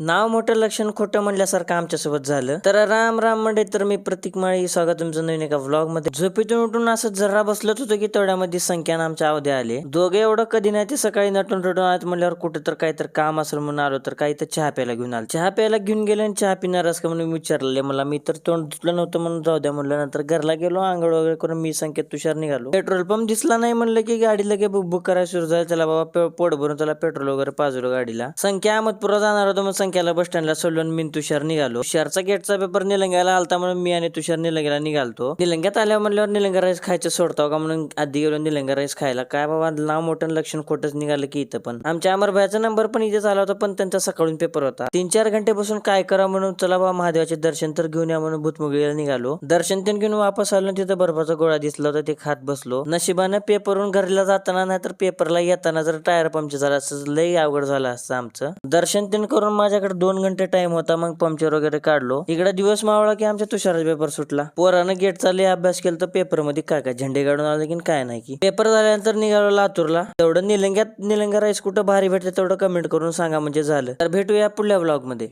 नाव मोठं लक्षण खोटं म्हणल्यासारखं आमच्यासोबत झालं. तर राम राम मंडे तर मी प्रतीक माळी स्वागत तुमचं नवीन एका व्लॉगमध्ये झोपेतून उठून असं जरा बसलत होतो की तेवढ्यामध्ये संख्या आमच्या अवधे आले. दोघे एवढं कधी नाही ते सकाळी नटून रटून आत म्हणल्यावर कुठं तर काही तर काम असेल म्हणून आलो तर काही तर चहा प्यायला घेऊन आलो. चहा प्यायला घेऊन गेले आणि चहा पिणार असं म्हणून विचारले मला. मी तर तोंड धुतलं नव्हतं म्हणून जाऊ द्या म्हणलं. नंतर घरला गेलो आंघोळ वगैरे करून मी संकेत तुषार निघालो. पेट्रोल पंप दिसला नाही म्हणलं की गाडी लगे बुक बुक करायला सुरू झालं. त्याला बाबा पोट भरून त्याला पेट्रोल वगैरे पाजलो गाडीला. संख्या अहमदपुरा जाणार होतो मग संख्याला बस स्टँडला सोडून मी तुषार निघालो. तुषारचा गेटचा पेपर निलंग्याला आलता म्हणून मी आणि तुषार निलंग्याला निघालतो. निलंग्यात आल्यावर म्हणल्यावर निलंगा राईस खायचं सोडतो का म्हणून आधी गेलो निलंगा राईस खायला. काय बाबा नाव मोठं लक्षण खोटंच निघालं की इथं पण. आमच्या अमरभाईचा नंबर पण इथेच आला होता पण त्यांचा सकाळून पेपर होता. तीन चार घंटे बसून काय करा म्हणून चला बाबा महादेवाचे दर्शन तर घेऊन या म्हणून भूतमुगळीला निघालो. दर्शन त्यांनी घेऊन वापस आलो तिथं बर्फाचा गोळा दिसला होता ते खात बसलो. नशिबानं पेपरवरून घरीला जाताना नाहीतर पेपरला येताना जर टायर पंक्चर झाला असं लई अवघड झालं असतं आमचं. दर्शन तीन करून माझ्या माझ्याकडे दोन घंटे टाइम होता मग पंक्चर वगैरे काढलो. इकडे दिवस मावळा की आमच्या तुषाराचा पेपर सुटला. पोरानं गेट चालले अभ्यास केला तर पेपरमध्ये काय काय झेंडे काढून आले की काय नाही की. पेपर झाल्यानंतर निघालो लातूरला. तेवढं निलंग्यात निलंगा राईस कुठं भारी भेटते तेवढं कमेंट करून सांगा म्हणजे झालं. तर भेटूया पुढल्या ब्लॉगमध्ये.